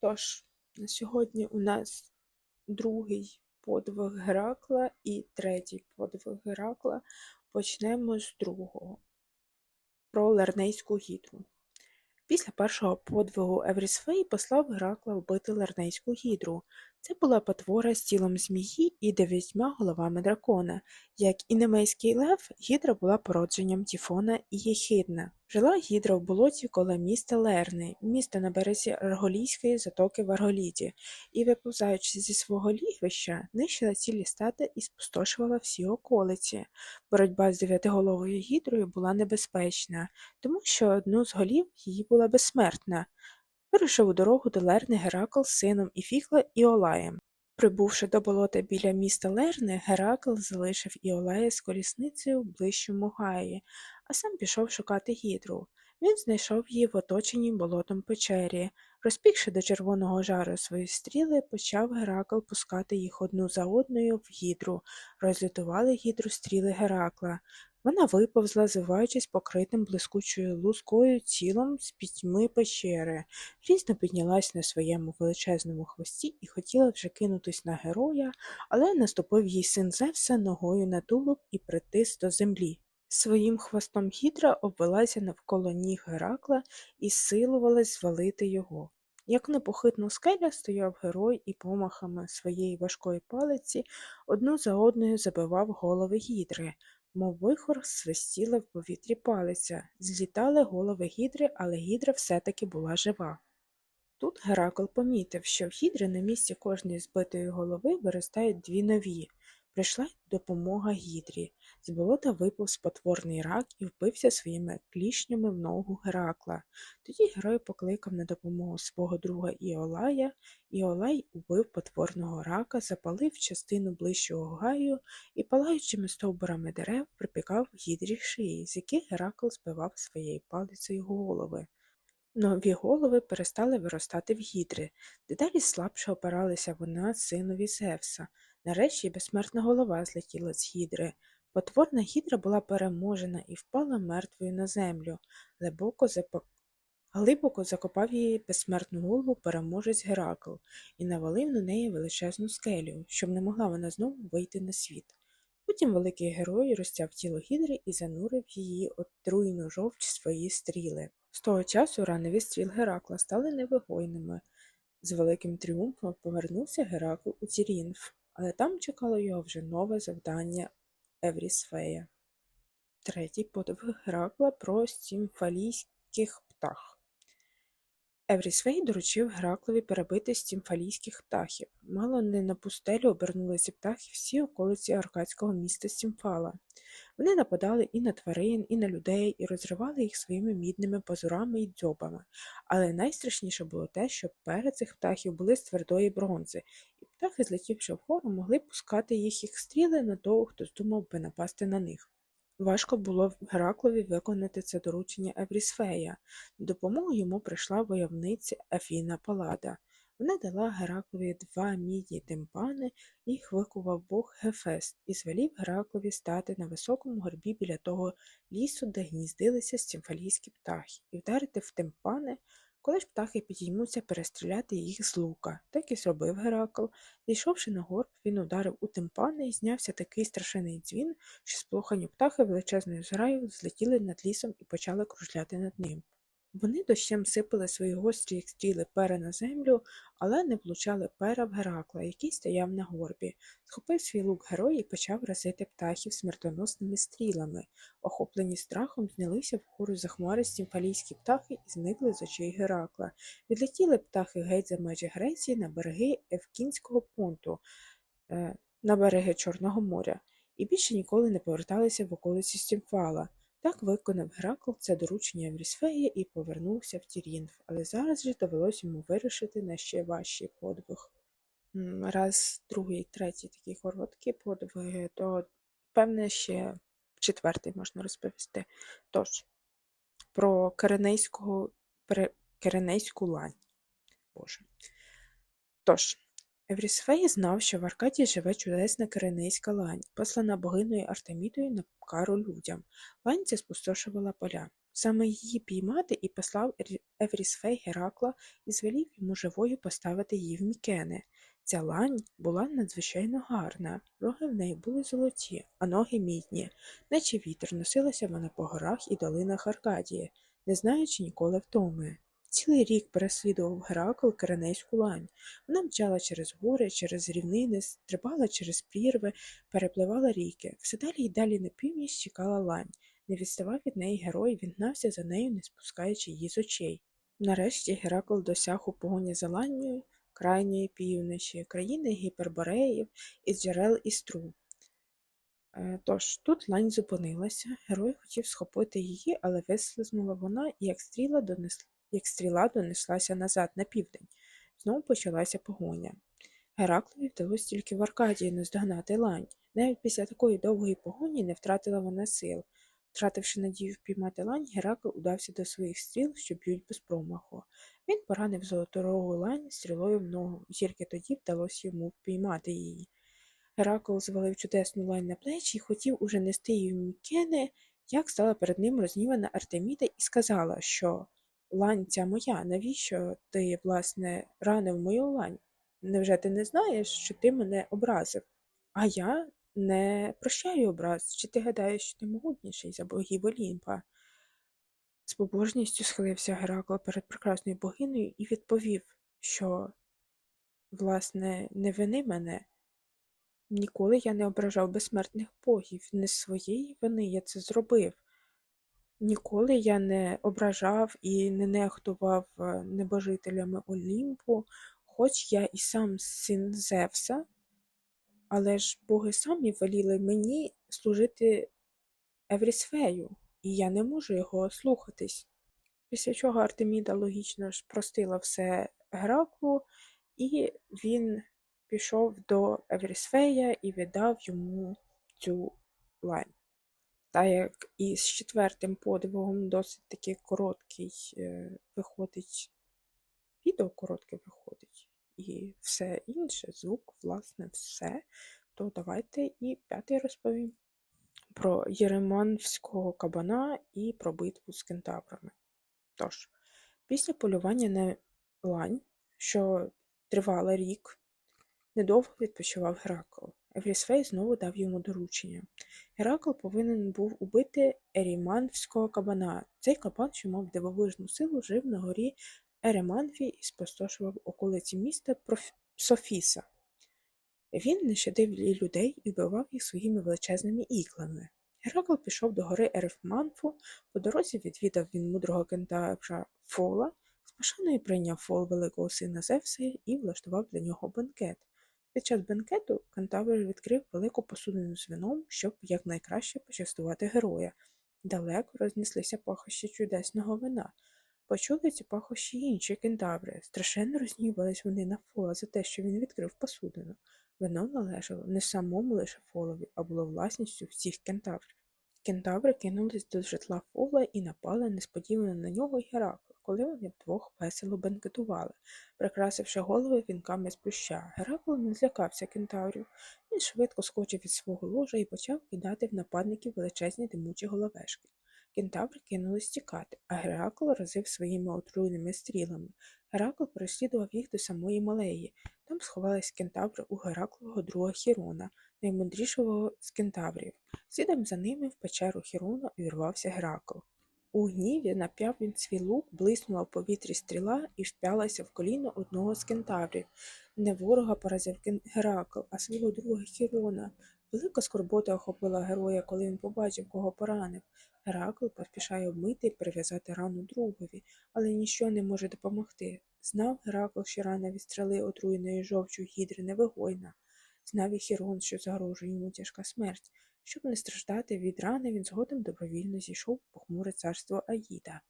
Тож, на сьогодні у нас другий подвиг Геракла і третій подвиг Геракла. Почнемо з другого про Лернейську гідру. Після першого подвигу Еврісфей послав Геракла вбити Лернейську гідру. Це була потвора з тілом змії і дев'ятьма головами дракона. Як і немейський лев, гідра була породженням Тіфона і Єхидна. Жила гідра в болоті коло міста Лерни, міста на березі Арголійської затоки в Арголіті, і, виповзаючи зі свого лігвища, нищила цілі стати і спустошувала всі околиці. Боротьба з дев'ятиголовою гідрою була небезпечна, тому що одну з голів її була безсмертна. Вирушив у дорогу до Лерни Геракл з сином Іфікла Іолаєм. Прибувши до болота біля міста Лерни, Геракл залишив Іолая з колісницею в ближчому гаї, а сам пішов шукати гідру. Він знайшов її в оточеній болотом печері. Розпікши до червоного жару свої стріли, почав Геракл пускати їх одну за одною в гідру. Розлютували гідру стріли Геракла. Вона виповзла, звиваючись покритим блискучою лускою тілом з пітьми печери, різно піднялась на своєму величезному хвості і хотіла вже кинутись на героя, але наступив їй син Зевса ногою на тулуб і притис до землі. Своїм хвостом гідра обвелася навколо ніг Геракла і силувалась звалити його. Як непохитна скеля стояв герой і помахами своєї важкої палиці одну за одною забивав голови гідри, мов вихор свистіла в повітрі палиця, злітали голови гідри, але гідра все-таки була жива. Тут Геракл помітив, що в гідри на місці кожної збитої голови виростають дві нові. Прийшла допомога гідрі. З болота випав спотворний рак і вбився своїми клішнями в ногу Геракла. Тоді герой покликав на допомогу свого друга Іолая. Іолай убив потворного рака, запалив частину ближчого гаю і, палаючими стовбурами дерев, припікав гідрі шиї, з яких Геракл збивав своєю палицею голови. Нові голови перестали виростати в гідри, дедалі слабше опиралися вона синові Зевса. Нарешті безсмертна голова злетіла з гідри. Потворна гідра була переможена і впала мертвою на землю. Глибоко, запо... Глибоко закопав її безсмертну голову переможець Геракл і навалив на неї величезну скелю, щоб не могла вона знову вийти на світ. Потім великий герой розтяв тіло гідри і занурив її отруйну жовч свої стріли. З того часу ранові стріл Геракла стали невигойними. З великим тріумфом повернувся Геракл у Тірінф, але там чекало його вже нове завдання Еврісфея. Третій подвиг Геракла про стімфалійських птах. Еврісфей доручив Гераклові перебити стімфалійських птахів. Мало не на пустелю обернулися птахи всі околиці аркадського міста Стімфала. Вони нападали і на тварин, і на людей, і розривали їх своїми мідними пазурами і дзьобами. Але найстрашніше було те, що перед цих птахів були з твердої бронзи, і птахи, злетівши вгору, могли пускати їх стріли на того, хто здумав би напасти на них. Важко було Гераклові виконати це доручення Еврісфея. Допомогу йому прийшла войовниця Афіна Палада. Вона дала Гераклові два мідні тимпани, їх викував бог Гефест і звелів Гераклові стати на високому горбі біля того лісу, де гніздилися стімфалійські птахи, і вдарити в тимпани, коли ж птахи підіймуться перестріляти їх з лука. Так і зробив Геракл. Зійшовши на горб, він ударив у тимпани і знявся такий страшений дзвін, що сплохані птахи величезною зграю злетіли над лісом і почали кружляти над ним. Вони дощем сипали свої гострі стріли пера на землю, але не влучали пера в Геракла, який стояв на горбі. Схопив свій лук герой і почав разити птахів смертоносними стрілами. Охоплені страхом знялися вгору захмари стімфалійські птахи і зникли з очей Геракла. Відлетіли птахи геть за межі Греції на береги Евкінського понту, е, на береги Чорного моря, і більше ніколи не поверталися в околиці Стімфала. Так виконав Геракл це доручення Еврісфея і повернувся в Тірінф, але зараз же довелось йому вирішити на ще важчий подвиг. Раз, другий, третій такі короткі подвиги, то певне ще четвертий можна розповісти. Тож, про Керенейську, Керенейську лань. Боже. Тож, Еврісфей знав, що в Аркадії живе чудесна Киренейська лань, послана богиною Артемідою на кару людям. Лань ця спустошувала поля. саме її піймати і послав Еврісфей Геракла і звелів йому живою поставити її в Мікени. Ця лань була надзвичайно гарна, роги в неї були золоті, а ноги мідні, наче вітер носилася вона по горах і долинах Аркадії, не знаючи ніколи втоми. Цілий рік переслідував Геракл Киренейську лань. Вона мчала через гори, через рівнини, стрибала через прірви, перепливала ріки. Все далі й далі на північ чекала лань. Не відставав від неї герой, він гнався за нею, не спускаючи її з очей. Нарешті Геракл досяг у погоні за ланню крайньої півночі, країни гіпербореїв і джерел Істру. Е, Тож тут лань зупинилася, герой хотів схопити її, але вислизнула вона і як стріла, донес... як стріла донеслася назад на південь. Знову почалася погоня. Гераклові вдалося тільки в Аркадії наздогнати лань. Навіть після такої довгої погоні не втратила вона сил. Втративши надію впіймати лань, Геракл удався до своїх стріл, що б'ють без промаху. Він поранив золоторогу лань стрілою в ногу, і тільки тоді вдалося йому впіймати її. Геракл звалив чудесну лань на плечі і хотів уже нести її в Мікени, як стала перед ним рознівана Артеміда і сказала, що лань ця моя, навіщо ти, власне, ранив мою лань? Невже ти не знаєш, що ти мене образив? А я не прощаю образ, чи ти гадаєш, що ти могутніший за богів Олімпа? З побожністю схилився Геракл перед прекрасною богинею і відповів, що, власне, не вини мене. Ніколи я не ображав безсмертних богів, не з своєї вини я це зробив. Ніколи я не ображав і не нехтував е, небожителями Олімпу, хоч я і сам син Зевса, але ж боги самі веліли мені служити Еврісфею, і я не можу його слухатись. Після чого Артеміда логічно ж простила все Гераклу, і він пішов до Еврісфея і віддав йому цю лань. Та як і з четвертим подвигом досить таки короткий е, виходить, відео коротке виходить, і все інше, звук, власне, все, то давайте і п'ятий розповім про Єреманського кабана і про битву з кентаврами. Тож, після полювання на лань, що тривало рік, недовго відпочивав Геракл. Еврісфей знову дав йому доручення. Геракл повинен був убити Еріманфського кабана. Цей кабан, що мав дивовижну силу, жив на горі Ереманфі і спустошував околиці міста Проф- Софіса. Він не щадив людей і вбивав їх своїми величезними іклами. Геракл пішов до гори Ерефманфу, по дорозі відвідав він мудрого кентавра Фола, з пошаною прийняв Фол великого сина Зевса і влаштував для нього бенкет. Під час бенкету кентавр відкрив велику посудину з вином, щоб якнайкраще почастувати героя. Далеко рознеслися пахощі чудесного вина. Почули ці пахощі інші кентаври. Страшенно рознівались вони на Фола за те, що він відкрив посудину. Вино належало не самому лише Фолові, а було власністю всіх кентаврів. Кентаври кинулись до житла Фола і напали несподівано на нього й Геракла, коли вони вдвох весело бенкетували, прикрасивши голови вінками з плюща. Геракл не злякався кентаврів. Він швидко скочив від свого ложа і почав кидати в нападників величезні димучі головешки. Кентаври кинулись тікати, а Геракл разив своїми отруйними стрілами. Геракл переслідував їх до самої Малеї. Там сховались кентаври у Гераклового друга Хірона, наймудрішого з кентаврів. Слідом за ними в печеру Хірона увірвався Геракл. У гніві нап'яв він свій лук, блиснула в повітрі стріла і вп'ялася в коліно одного з кентаврів. Не ворога поразив Геракл, а свого друга Хірона. Велика скорбота охопила героя, коли він побачив, кого поранив. Геракл поспішає обмити і прив'язати рану другові, але ніщо не може допомогти. Знав Геракл, що рана від стріли отруєної жовчу гідри невигойна. Знав і Хірон, що загрожує йому тяжка смерть. Щоб не страждати від рани, він згодом добровільно зійшов у похмуре царство Аїда.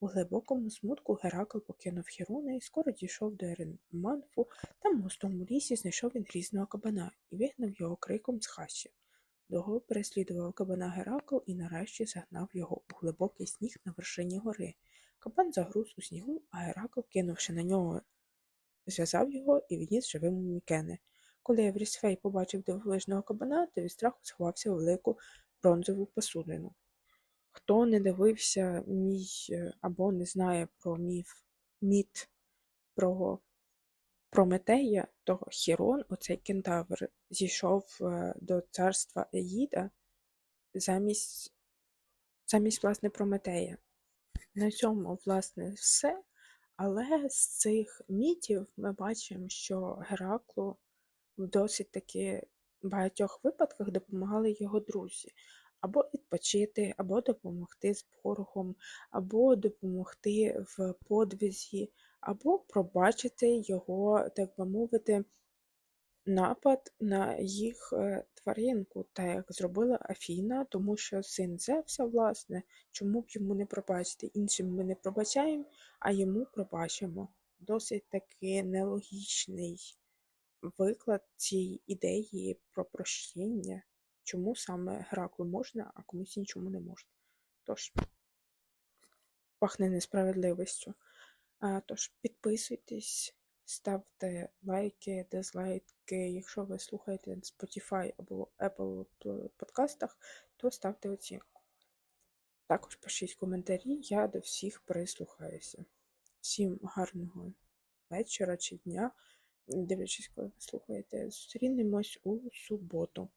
У глибокому смутку Геракл покинув Хірона і скоро дійшов до Ереманфу. Там в густому лісі знайшов він грізного кабана і вигнав його криком з хащі. Довго переслідував кабана Геракл і нарешті загнав його у глибокий сніг на вершині гори. Кабан загруз у снігу, а Геракл, кинувши на нього, зв'язав його і відніс живим у Мікени. Коли Еврісфей побачив дивовижного кабана, то від страху сховався у велику бронзову посудину. Хто не дивився мій е, або не знає про міф, міт про Прометея, то Хірон, оцей кентавр, зійшов е, до царства Егіда замість, замість власне Прометея. На цьому, власне, все. Але з цих мітів ми бачимо, що Гераклу в досить таки багатьох випадках допомагали його друзі. Або відпочити, або допомогти з боргом, або допомогти в подвизі, або пробачити його, так би мовити, напад на їх е, тваринку, так як зробила Афіна, тому що син Зевса, власне, чому б йому не пробачити? Іншим ми не пробачаємо, а йому пробачимо. Досить таки нелогічний виклад цієї ідеї про прощення, чому саме Гераклу можна, а комусь іншому не можна. Тож, пахне несправедливістю. А, тож, підписуйтесь, ставте лайки, дизлайки. Якщо ви слухаєте Spotify або Apple подкастах, то ставте оцінку. Також пишіть коментарі, я до всіх прислухаюся. Всім гарного вечора чи дня, дивлячись, коли ви слухаєте. Зустрінемось у суботу.